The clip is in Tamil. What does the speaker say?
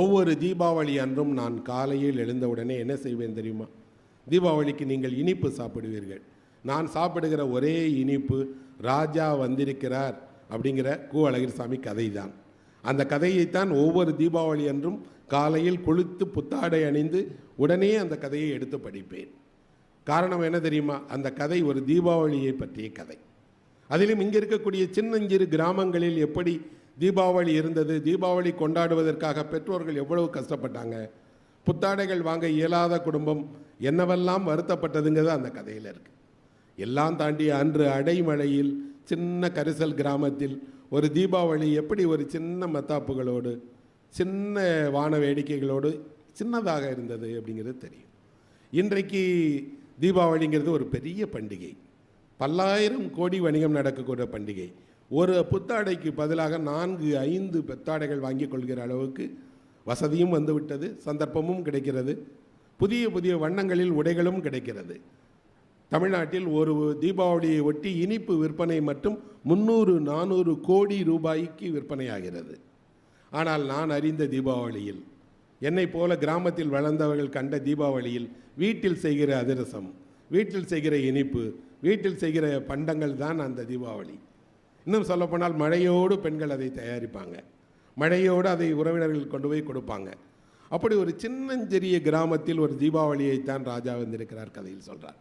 ஒவ்வொரு தீபாவளி அன்றும் நான் காலையில் எழுந்தவுடனே என்ன செய்வேன் தெரியுமா? தீபாவளிக்கு நீங்கள் இனிப்பு சாப்பிடுவீர்கள். நான் சாப்பிடுகிற ஒரே இனிப்பு ராஜா வந்திருக்கிறார் அப்படிங்கிற கு. அழகிரிசாமி கதை தான் அந்த கதையைத்தான் ஒவ்வொரு தீபாவளி அன்றும் காலையில் குளித்து புத்தாடை அணிந்து உடனே அந்த கதையை எடுத்து படிப்பேன். காரணம் என்ன தெரியுமா? அந்த கதை ஒரு தீபாவளியை பற்றிய கதை. அதிலும் இங்கே இருக்கக்கூடிய சின்னஞ்சிறு கிராமங்களில் எப்படி தீபாவளி இருந்தது தீபாவளி கொண்டாடுவதற்காக பெற்றோர்கள் எவ்வளவு கஷ்டப்பட்டாங்க? புத்தாடைகள் வாங்க இயலாத குடும்பம் என்னவெல்லாம் வருத்தப்பட்டதுங்கிறது அந்த கதையில் இருக்குது எல்லாம் தாண்டி அன்று அடைமழையில் சின்ன கரிசல் கிராமத்தில் ஒரு தீபாவளி எப்படி ஒரு சின்ன மத்தாப்புகளோடு சின்ன வான வேடிக்கைகளோடு சின்னதாக இருந்தது அப்படிங்கிறது தெரியும். இன்றைக்கு தீபாவளிங்கிறது ஒரு பெரிய பண்டிகை. பல்லாயிரம் கோடி வணிகம் நடக்கக்கூடிய பண்டிகை. ஒரு புத்தாடைக்கு பதிலாக நான்கு ஐந்து புத்தாடைகள் வாங்கிக் கொள்கிற அளவுக்கு வசதியும் வந்துவிட்டது சந்தர்ப்பமும் கிடைக்கிறது. புதிய புதிய வண்ணங்களில் உடைகளும் கிடைக்கிறது. தமிழ்நாட்டில் ஒரு தீபாவளியை ஒட்டி இனிப்பு விற்பனை மட்டும் முந்நூறு நானூறு கோடி ரூபாய்க்கு விற்பனையாகிறது. ஆனால் நான் அறிந்த தீபாவளியில் என்னைப் போல கிராமத்தில் வளர்ந்தவர்கள் கண்ட தீபாவளியில் வீட்டில் செய்கிற அதிரசம் வீட்டில் செய்கிற இனிப்பு வீட்டில் செய்கிற பண்டங்கள் தான் அந்த தீபாவளி. இன்னும் சொல்லப்போனால் மழையோடு பெண்கள் அதை தயாரிப்பாங்க. மழையோடு அதை உறவினர்கள் கொண்டு போய் கொடுப்பாங்க. அப்படி ஒரு சின்னஞ்சிறிய கிராமத்தில் ஒரு தீபாவளியைத்தான் ராஜா வந்திருக்கிறார் கதையில் சொல்கிறார்